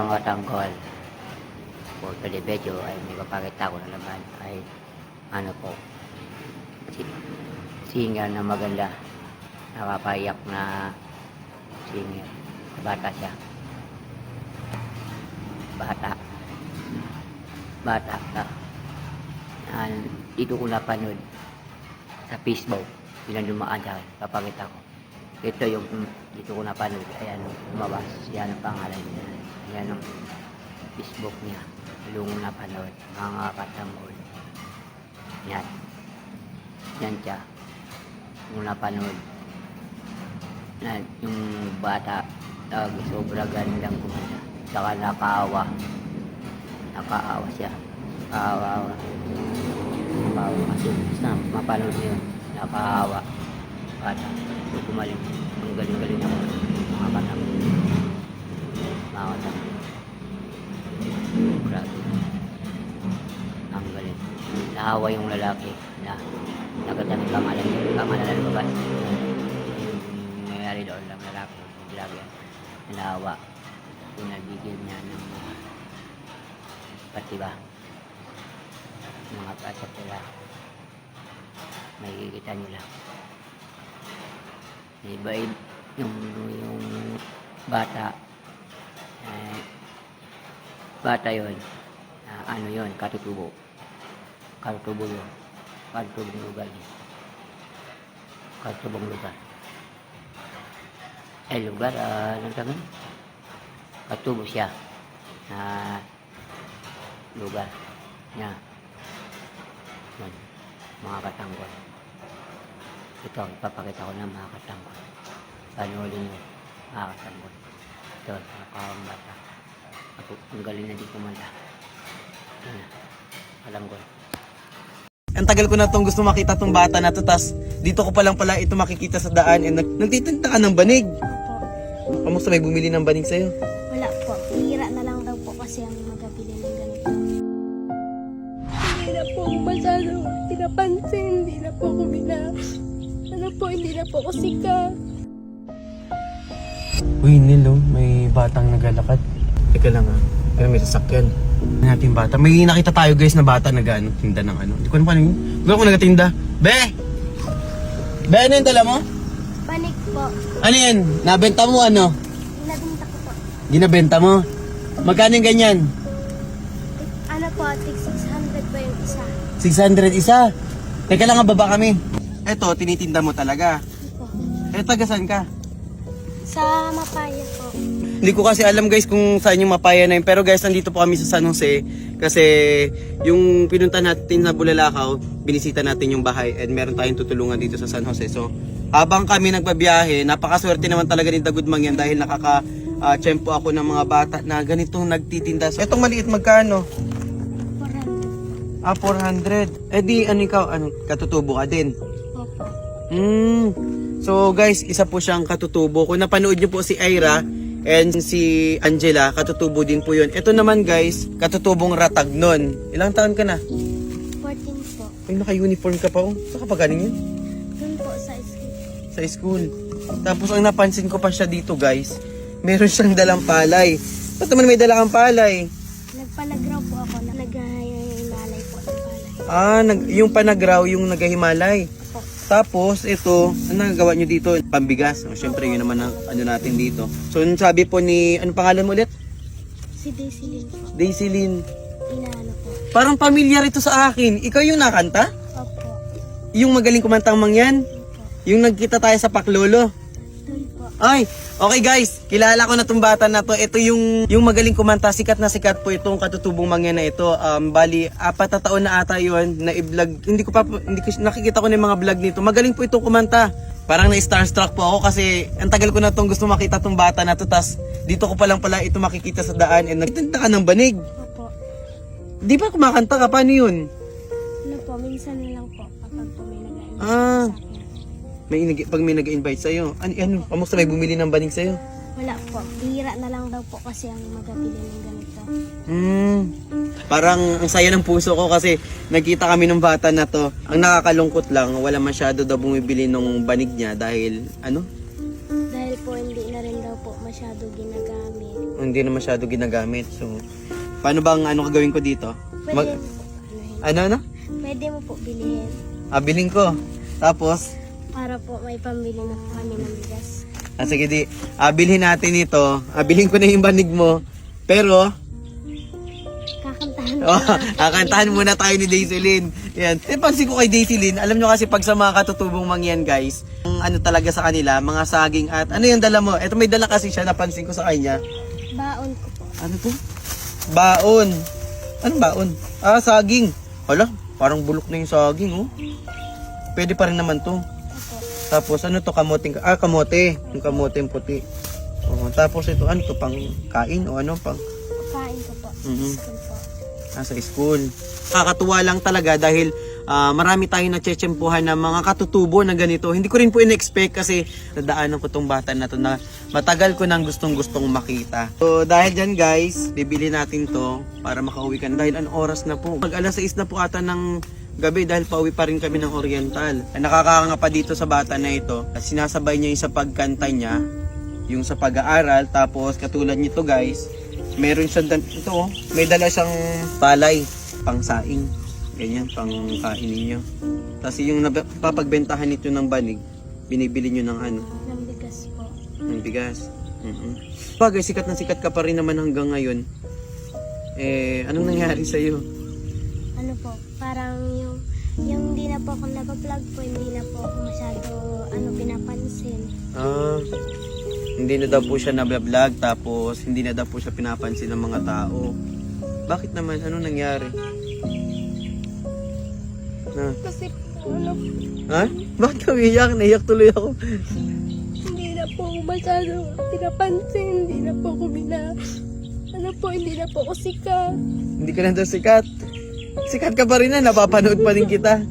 mga tanggol. Po televidyo ay may papakita ko na naman. Ay ano po. Si, singer na maganda. Nakapayak na singer. Bata siya. Bata. Bata ka. Yan, dito ko napanood. Sa Facebook. Bilang dumaan sa akin papakita ko ito yung dito ko napanood. Ayan lumabas. Yan ang pangalan niya yan ang Facebook niya. Yung napanood. Mga katangol yan. Yan siya. Yung napanood. Na yung bata. Tawag sobra gandang kumanda saka nakaawa. Nakaawa siya. Nakaawa. Nakaawa. Kasi na mapanood niyo yun. Nakaawa. Bata. Yung gumaling. Ang galing-galing ako mga batang mga batang grabe. Ang galing. Naawa yung lalaki na nagkatang kamalan kamalan ng babae. Yung nangyayari doon lang lalaki grabe naawa. Pinabigyan niya ng pati ba mga kasat nila. Makikita nila. Iba yung yung bata bata yon ano yon katutubo. Katutubo yon katutubong lugar yun. Katutubong lugar. Eh lugar ah ano tawag yun? katubo siya. Na lugar. Niya yun. Mga katanggol. Ito ipapakita ko ng mga katanggol. Panoorin nyo mga katanggol. Ito mga kawang bata ako ang galing na di kumanda yun na katanggol Ang tagal ko na tong gusto makita tong bata na to, tas dito ko pa lang pala ito makikita sa daan and nag nagtitinda ka ng banig. Opo. Kamusta may bumili ng banig sa'yo? Wala po. Hira na lang daw po kasi ang magabili ng ganito. Hindi na po masyado pinapansin. Hindi na po ako bina... Ano po, hindi na po ako sikat. Uy, Nilo, may batang naglalakad. Teka lang ah, pero may sasakyan. Ano natin bata? May nakita tayo guys na bata nag ano, tinda ng ano. Hindi ko alam kung ano yun. Hindi ko alam kung nagatinda. Be! Be, ano yung dala mo? Panik po. Ano yan? Nabenta mo ano? Nabinta ko po. Ginabenta mo? Magkano yung ganyan? Ano po, tig 600 po yung isa. 600 isa. Teka lang, baba kami. Eto, tinitinda mo talaga. Po. Eh, taga saan ka? Sa Mapaya po. Hindi ko kasi alam guys kung saan yung mapaya na yun. Pero guys, nandito po kami sa San Jose. Kasi yung pinunta natin sa Bulalakaw, binisita natin yung bahay and meron tayong tutulungan dito sa San Jose. So, habang kami nagbabiyahe, napakaswerte naman talaga ni Dagudmang yan dahil nakaka ah, tiyempo ako ng mga bata na ganitong nagtitinda. So, etong maliit magkano? 400 Ah, 400. Eh di, ano ikaw, ano, katutubo ka din. po po. Mm. So guys, isa po siyang katutubo. Kung napanood niyo po si Ira and si Angela, katutubo din po yun. Ito naman guys, katutubong ratag nun. Ilang taon ka na? 14 po. Ay, naka-uniform ka pa oh. Saan ka pa galing yun? Doon po sa school. Sa school. Tapos ang napansin ko pa siya dito guys, meron siyang dalang palay. Ba't naman may dala kang palay? Nagpanagraw po ako na naghahimalay po ng palay. Ah, nag, yung panagraw, yung nagahimalay. Po. Tapos, ito, ano nagagawa nyo dito? Pambigas. O, syempre, yun naman ang ano natin dito. So, yung sabi po ni, ano pangalan mo ulit? Si Daisy Lynn. Daisy Lynn. Inaano po. Parang pamilyar ito sa akin. Ikaw yung nakanta? Opo. Yung magaling kumantang mangyan? Opo. Yung nagkita tayo sa Paklolo? Ay, okay guys, kilala ko na tong bata na to. Ito yung yung magaling kumanta, sikat na sikat po itong katutubong mangyan na ito. Um, bali, apat na taon na ata yon na i-vlog. Hindi ko pa hindi ko nakikita ko na yung mga vlog nito. Magaling po itong kumanta. Parang na starstruck po ako kasi ang tagal ko na tong gusto makita tong bata na to. Tas dito ko pa lang pala ito makikita sa daan and nagtinda ka ng banig. Opo. Di ba kumakanta ka? Paano yun? Ano po, minsan na lang po kapag po may nag-invite Ah. May nag- pag may nag-invite sa'yo. Ano, ano, kamusta may bumili ng banig sa'yo? Wala po. Hira na lang daw po kasi ang magabili ng ganito. Hmm. Parang ang saya ng puso ko kasi nagkita kami ng bata na to. Ang nakakalungkot lang, wala masyado daw bumibili ng banig niya dahil ano? Dahil po hindi na rin daw po masyado ginagamit. Hindi na masyado ginagamit. So, paano bang ano gagawin ko dito? Pwede Mag, mo po, anuhin. ano na? Pwede mo po bilhin. Ah, bilhin ko. Tapos, Para po may pambili na po kami ng bigas. ah, sige di, ah, bilhin natin ito. Ah, bilhin ko na yung banig mo. Pero, Kakantahan ko Oh, lang. kakantahan muna tayo ni Daisylin. Yan. Eh, pansin ko kay Daisylin, alam nyo kasi pag sa mga katutubong mangyan guys, ang ano talaga sa kanila, mga saging at, ano yung dala mo? Ito may dala kasi siya, napansin ko sa kanya. Baon ko po. Ano to? Baon. Anong baon? Ah, saging. Hala, parang bulok na yung saging, oh. Pwede pa rin naman to. Tapos, ano to, kamoting, ah, kamote. Yung kamote yung puti. Oh, tapos ito, ano to, pang kain o ano, pang Kain ko po. Mhm. School po. nasa school. Kakatuwa lang talaga dahil ah, marami tayong natsetsempuhan na mga katutubo na ganito. Hindi ko rin po in-expect kasi nadaanan ko tong bata na to na matagal ko nang gustong gustong makita. So dahil dyan guys, bibili natin to para makauwi ka na. Dahil ang oras na po. Mag alas 6 na po ata ng gabi dahil pauwi pa rin kami ng Oriental. Nakakanga pa dito sa bata na ito. At sinasabay niya yung sa pagkanta niya, yung sa pag-aaral. Tapos katulad nito guys, meron siya dan- ito oh, may dala siyang palay pang saing. Ganyan, pang kain ninyo. Tapos yung napapagbentahan nito ng banig, binibili nyo ng ano, Ng bigas po. ng bigas. mm Bagay, sikat na sikat ka pa rin naman hanggang ngayon. Eh, anong nangyari sa'yo? Ano po, parang yung yung hindi na po ako nag-vlog po, hindi na po ako masyado ano pinapansin. Ah, hindi na daw po siya nabablog tapos hindi na daw po siya pinapansin ng mga tao. Bakit naman? Anong nangyari? Ah. Kasi po, ano, Ha? Bakit ka umiyak? Naiyak tuloy ako. hindi na po ako masyado pinapansin, hindi na po ako bina... Ano po, hindi na po ako sikat. Hindi ka na daw sikat. Sikat ka pa rin na, napapanood pa rin kita.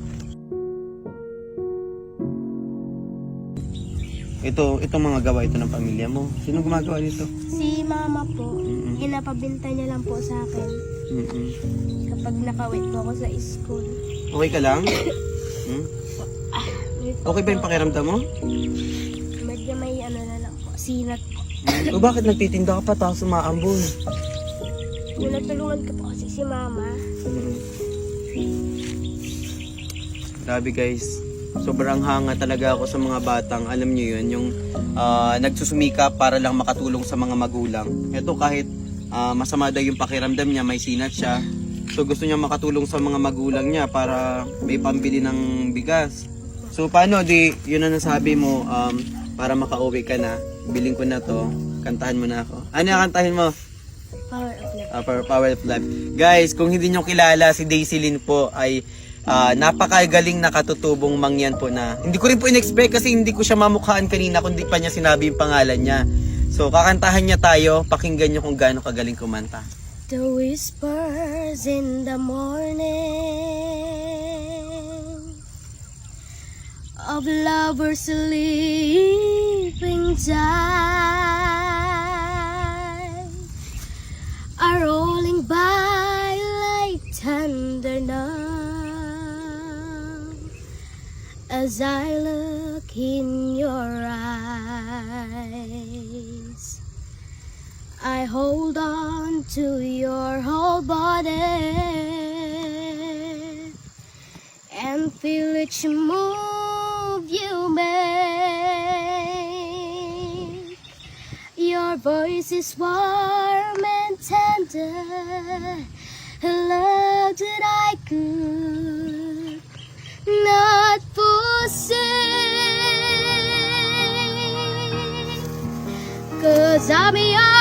Ito, itong mga gawa ito ng pamilya mo. Sino gumagawa nito? Si mama po, Mm-mm. inapabinta niya lang po sa akin Mm-mm. kapag nakawit po ako sa school. Okay ka lang? Hmm? Okay ba yung pakiramdam mo? Medyo may ano na lang po, sinat po. O bakit nagtitinda ka pa tapos umaambon? Tinutulungan ko po kasi si mama. Grabe guys. Sobrang hanga talaga ako sa mga batang, alam niyo yun, yung ah, nagsusumika para lang makatulong sa mga magulang. Ito kahit ah, masama daw yung pakiramdam niya, may sinat siya. So gusto niya makatulong sa mga magulang niya para may pambili ng bigas. So paano di, yun ang nasabi mo, um, para makauwi ka na, biling ko na to, kantahan mo na ako. Ano kantahin mo? Power of love. uh, for Power of Life. Guys, kung hindi nyo kilala, si Daisy Lynn po ay ah, napakagaling na katutubong mangyan po na hindi ko rin po in-expect kasi hindi ko siya mamukhaan kanina kung di pa niya sinabi yung pangalan niya. So, kakantahan niya tayo, pakinggan nyo kung gaano kagaling kumanta. The whispers in the morning of lovers sleeping time are rolling by like thunder now as I look in your eyes. I hold on to your whole body and feel each move you make. Your voice is warm tender, a love that I could not forsake. Cause I'm your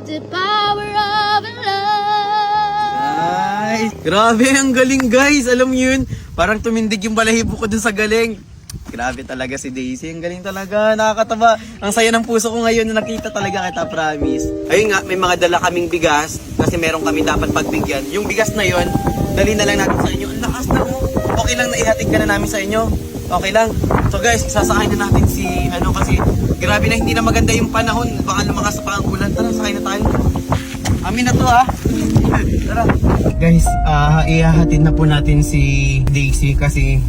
about the power of love. Guys, grabe ang galing guys. Alam niyo yun, parang tumindig yung balahibo ko dun sa galing. Grabe talaga si Daisy. Ang galing talaga. Nakakataba. Ang saya ng puso ko ngayon na nakita talaga kita, promise. Ayun nga, may mga dala kaming bigas kasi meron kami dapat pagbigyan. Yung bigas na yon, dali na lang natin sa inyo. Ang lakas na mo. Okay lang na ihatid ka na namin sa inyo. Okay lang. So guys, sasakay na natin si ano kasi grabe na hindi na maganda yung panahon. Baka lumakas pa ang ulan. Tara, sakay na tayo. Amin na to ha. Tara. Guys, ah ihahatid na po natin si Daisy kasi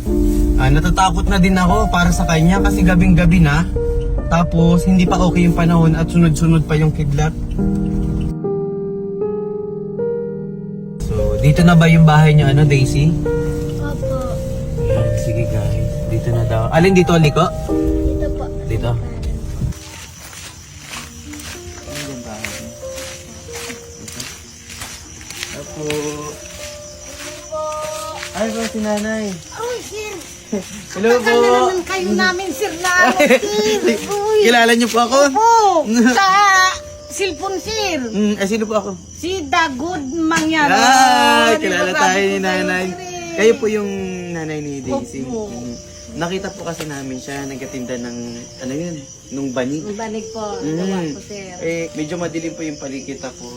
ah, natatakot na din ako para sa kanya kasi gabing gabi na. Tapos hindi pa okay yung panahon at sunod-sunod pa yung kidlat. So, dito na ba yung bahay niyo ano, Daisy? Opo. Sige guys. Dito na daw. Alin dito, Liko? Dito po. Dito. Nanay. Uy, sir. Hello po. Tagal na naman kayo namin, sir, na ano, sir. Uy. Kilala niyo po ako? Po, sa cellphone, sir. Mm, eh, sino po ako? Si Dagod Mangyara. Ah, kilala tayo ni nanay. eh. Kayo po yung nanay ni Daisy. Opo. Mm. Nakita po kasi namin siya, nagkatinda ng, ano yun, nung banig. Ang banig po, Mm. gawa ko, sir. Eh, medyo madilim po yung paligid ako.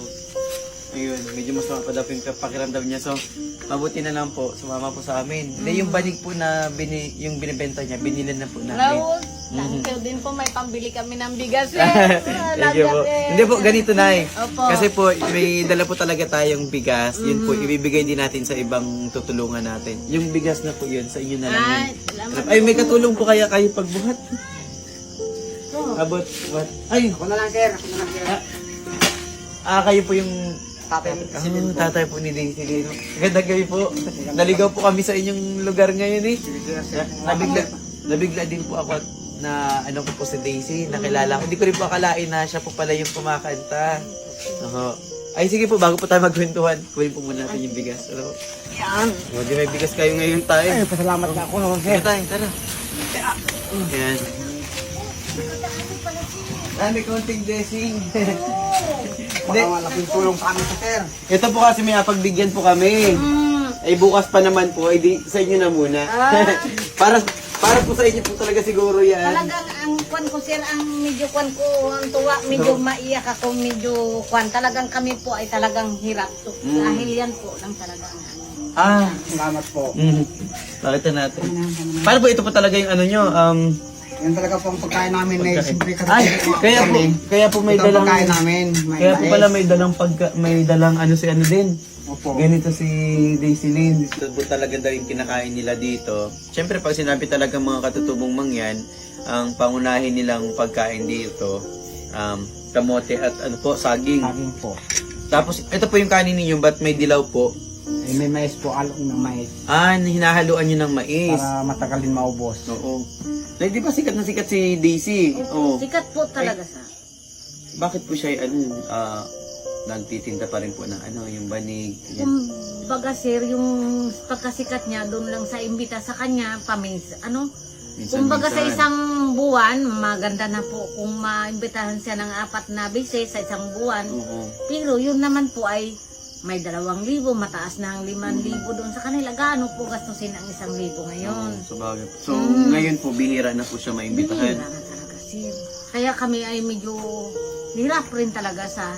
Ayun, medyo masama pa daw po yung pakiramdam niya. So, mabuti na lang po, sumama po sa amin. Hindi, yung banig po na bini, yung binibenta niya, binilan na po namin. Raul, thank you din po, may pambili kami ng bigas, sir. Thank you po. Hindi po, ganito na eh. Opo. Kasi po, may dala po talaga tayong bigas. Yun po, ibibigay din natin sa ibang tutulungan natin. Yung bigas na po yun, sa inyo na lang yun. Ay, salamat Ay, may katulong po kaya kayo pagbuhat. About what? Ay, Ako na lang, sir. Ako na lang, sir. ah, kayo po yung Tatay. Oh, tatay po ni Daisy Lino. Gandang gabi po. Naligaw po kami sa inyong lugar ngayon eh. Na- Nabigla, nabigla din po ako at na ano ko po si Daisy, nakilala ko. Hindi ko rin po akalain na siya po pala yung kumakanta. Oo. Ay sige po, bago po tayo magkwentuhan, kuhin po muna natin yung bigas. Ano? Yan. Di may bigas kayo ngayon tayo. Ay, pasalamat na ako. Sige tayo, tara. Yan. May konting blessing. Baka malaking tulong sa amin, sir. Ito po kasi may pagbigyan po kami. Mm. Ay bukas pa naman po, ay di, sa inyo na muna. para para po sa inyo po talaga siguro yan. Talagang ang kwan ko sir, ang medyo kwan ko, ang tuwa, medyo maiyak ako, medyo kwan. Talagang kami po ay talagang hirap. So, Mm. Dahil yan po lang talagang ano. Ah. Salamat po. Mm. Pakita natin. Paano po ito po talaga yung ano nyo? Um, Yan talaga po ang pagkain namin na simple kasi ay, kaya po, kaya po may Ito ang dalang, pagkain namin. May kaya po mais. pala may dalang pagka, may dalang ano si ano din. Opo. Ganito si Daisy Lynn. Ito po talaga daw yung kinakain nila dito. Siyempre, pag sinabi talaga mga katutubong mangyan, ang pangunahin nilang pagkain dito, um, kamote at ano po, saging. Saging po. Tapos, ito po yung kanin ninyo, ba't may dilaw po? Ay, may mais po, alok ng mais. Ah, hinahaluan nyo ng mais. Para matagal din maubos. Oo. Ay, di ba sikat na sikat si Daisy? Oo. Sikat po talaga sa. Bakit po siya, ano, ah, nagtitinda pa rin po ng ano, yung banig. Yan. Kung baga sir, yung pagkasikat niya doon lang sa imbita sa kanya, pamins, ano? Kung baga sa isang buwan, maganda na po kung maimbitahan siya ng apat na bisis sa isang buwan. Oo. Pero yun naman po ay may dalawang libo, mataas na ang liman libo doon sa kanila. Gaano po gastusin ang isang libo ngayon? So, bagay. So, Mm. ngayon po, bihira na po siya maimbitahan. Bihira na talaga sir. Kaya kami ay medyo hirap rin talaga sa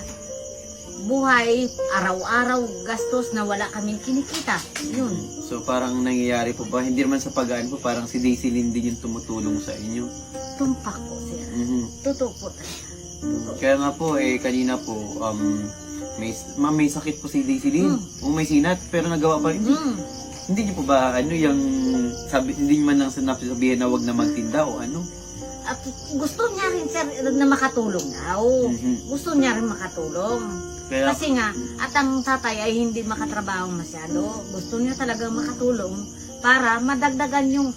buhay, araw-araw, gastos na wala kaming kinikita. Yun. So, parang nangyayari po ba, hindi naman sa pagkaan po, parang si Daisy Lynn din yung tumutulong sa inyo. Tumpak po sir. Mhm. Totoo po talaga. Kaya nga po, eh, kanina po, um, may, ma'am, may sakit po si Daisy Lynn. O may sinat, pero nagawa pa rin. Hindi, Mm. hindi niyo po ba, ano, yung, sabi, hindi niyo man lang sinabi sabihin na wag na magtinda o ano? At gusto niya rin sir na makatulong daw. Mhm. Gusto niya rin makatulong. Kaya, Kasi nga, at ang tatay ay hindi makatrabaho masyado. Gusto niya talagang makatulong para madagdagan yung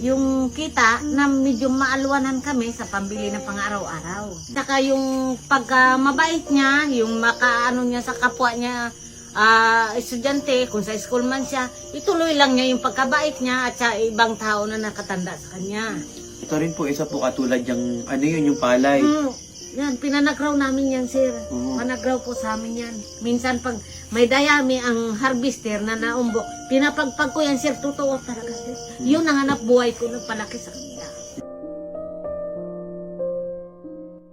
yung kita na medyo maalwanan kami sa pambili ng pang-araw-araw. Saka yung pagka mabait niya, yung makaano niya sa kapwa niya, ah, estudyante, kung sa school man siya, ituloy lang niya yung pagkabait niya at sa ibang tao na nakatanda sa kanya. ito rin po, isa po katulad yung, ano yun, yung palay. Mm, Yan, pinanagraw namin yan, sir. Oo. Panagraw po sa amin yan. Minsan pag may dayami ang harvester na naumbok, pinapagpag ko yan, sir. Totoo talaga, sir. Yun ang hanap buhay ko nung palaki sa kanila.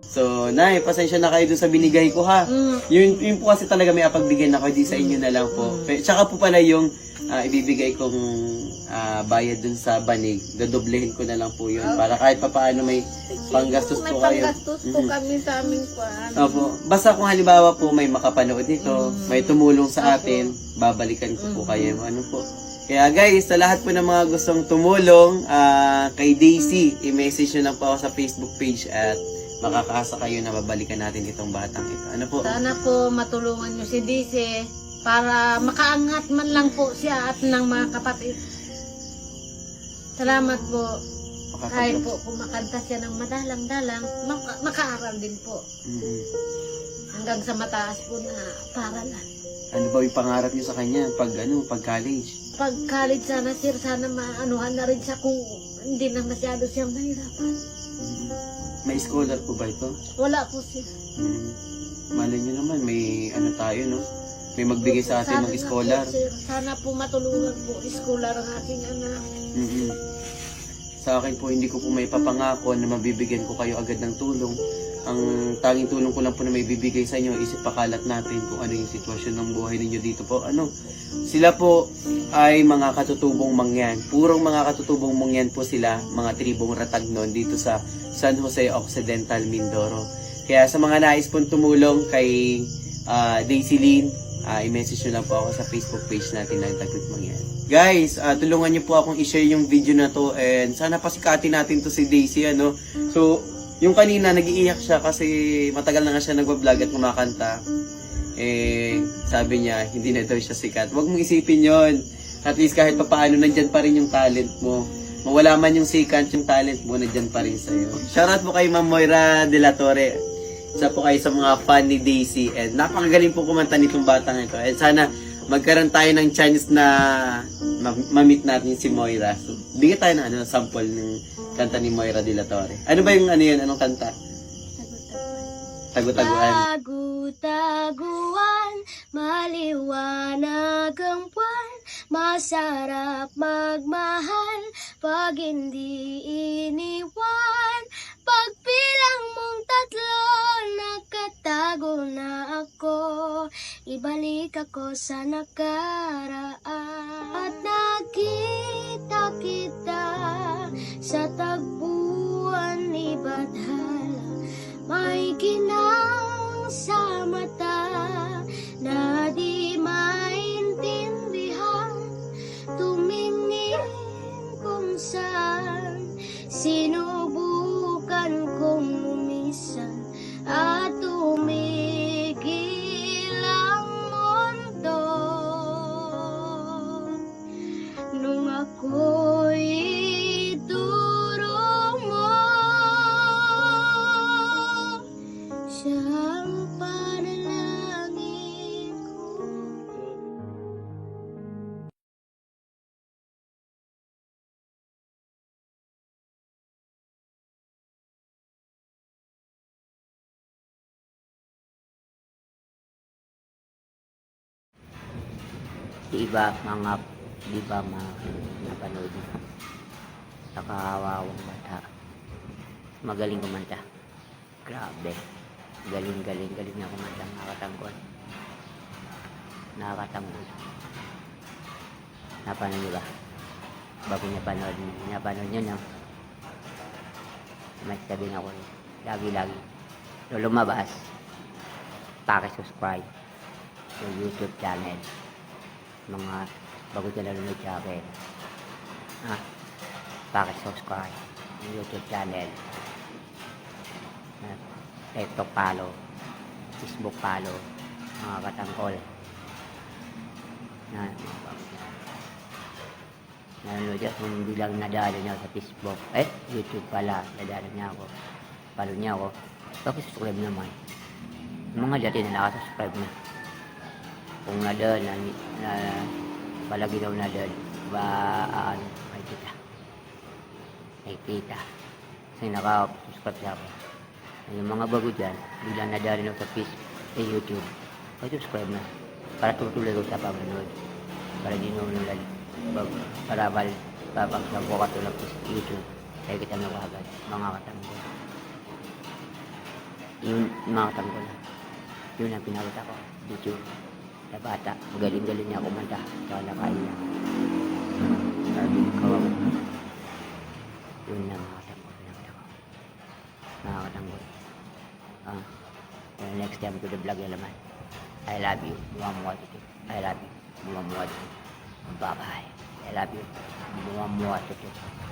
So, Nay, pasensya na kayo dun sa binigay ko ha. Mm. Yun, yun po kasi talaga may apagbigay na ako, di sa inyo na lang po. Pe- Tsaka po pala yung ah, ibibigay kong ah, bayad dun sa banig, dodoblehin ko na lang po yun. Para kahit pa paano may panggastos May po kayo. panggastos po Mhm. kami sa aming kwan. Opo. Basta kung halimbawa po may makapanood nito, may tumulong sa atin, babalikan ko po kayo. Ano po. Kaya guys, sa lahat po ng mga gustong tumulong, ah, kay Daisy, i-message nyo lang po ako sa Facebook page at makakaasa kayo na babalikan natin itong batang ito. Ano po? Sana po matulungan nyo si Dice para makaangat man lang po siya at ng mga kapatid. Salamat po. Kahit po kumakanta siya ng madalang-dalang, maka- makaaral din po. Mhm. Hanggang sa mataas po na paralan. Ano ba yung pangarap niyo sa kanya pag ano, pag college? Pag college sana sir, sana maanuhan na rin siya kung hindi na masyado siyang mahirapan. Mhm. May scholar po ba ito? Wala po sir. Mhm. Malay niyo naman, may ano tayo, no? May magbigay sa atin ng scholar. Sana po matulungan po scholar ang aking anak. Mhm. Sa akin po, hindi ko po may papangako na mabibigyan ko kayo agad ng tulong. Ang tanging tulong ko lang po na may bibigay sa inyo is ipakalat natin kung ano yung sitwasyon ng buhay ninyo dito po. Ano? Sila po ay mga katutubong mangyan. Purong mga katutubong mangyan po sila, mga tribong ratagnon dito sa San Jose Occidental, Mindoro. Kaya sa mga nais pong tumulong kay ah, Daisy Lynn, ah, i-message nyo lang po ako sa Facebook page natin ng Tagot Mangyan. Guys, ah, tulungan niyo po akong i-share yung video na to and sana pasikatin natin to si Daisy ano. So, yung kanina nagiiyak siya kasi matagal na nga siya nagwa-vlog at kumakanta. Eh, sabi niya, hindi na daw siya sikat. Huwag mong isipin yon. At least kahit papaano, nandyan pa rin yung talent mo. Mawala man yung sikat, yung talent mo, nandyan pa rin sa'yo. Shoutout po kay Ma'am Moira de la Torre. Isa po kayo sa mga fan ni Daisy. And napakagaling po kumanta nitong batang ito. And sana magkaroon tayo ng chance na ma- ma-meet natin si Moira. So, bigyan tayo ng ano, sample ng kanta ni Moira de la Torre. Ano ba yung ano yun? Anong kanta? Tago-taguan. Tagu-taguan, maliwanag ang buwan, masarap magmahal, pag hindi iniwan, pagbilang mong tatlo, nakatago na ako, ibalik ako sa nakaraan. At nakita kita sa tagpuan ni Badhala, may ginang sa mata na di maintindihan iba mga di ba mga napanood mo. Nakakawawang bata. Magaling kumanta. Grabe. Galing, galing, galing na kumanta. Nakakatanggol. Nakakatanggol. Napanood niyo ba? Bago niya panood niyo. Napanood niyo na. May sabihin ako rin. Lagi-lagi. So, lumabas. Paki-subscribe sa YouTube channel mga bago ka nanonood sa akin. Ha? Pakisubscribe ng YouTube channel. At TikTok follow. Facebook follow. Mga katangkol. Na, nanonood ako hindi lang nadalo niya sa Facebook. Eh, YouTube pala. Nadalo niya ako. Follow niya ako. Pakisubscribe naman. Mga dati na nakasubscribe na kung na doon, na, na palagi daw na doon, ba, ano, may kita. May kita. Kasi naka-subscribe siya ako. Yung mga bago dyan, biglang nadali na sa Facebook, sa YouTube. Pa-subscribe na. Para tutuloy ko sa panonood. Para di bag, para bal, babag sa buka tulad sa YouTube. Kaya kita nyo agad, mga katanggol. Yun, mga katanggol. Yun ang pinakita ko. YouTube. Sa bata, magaling-galing niya kumanta. Kaya nakaiyak. Sabi ko, yun na mga katanggol. Pinakita ko. Mga katanggol. Ah, uh, next time to the vlog na naman. I love you. Mo ito. I love you. Mo ito. Bye-bye. I love you. Mo ito.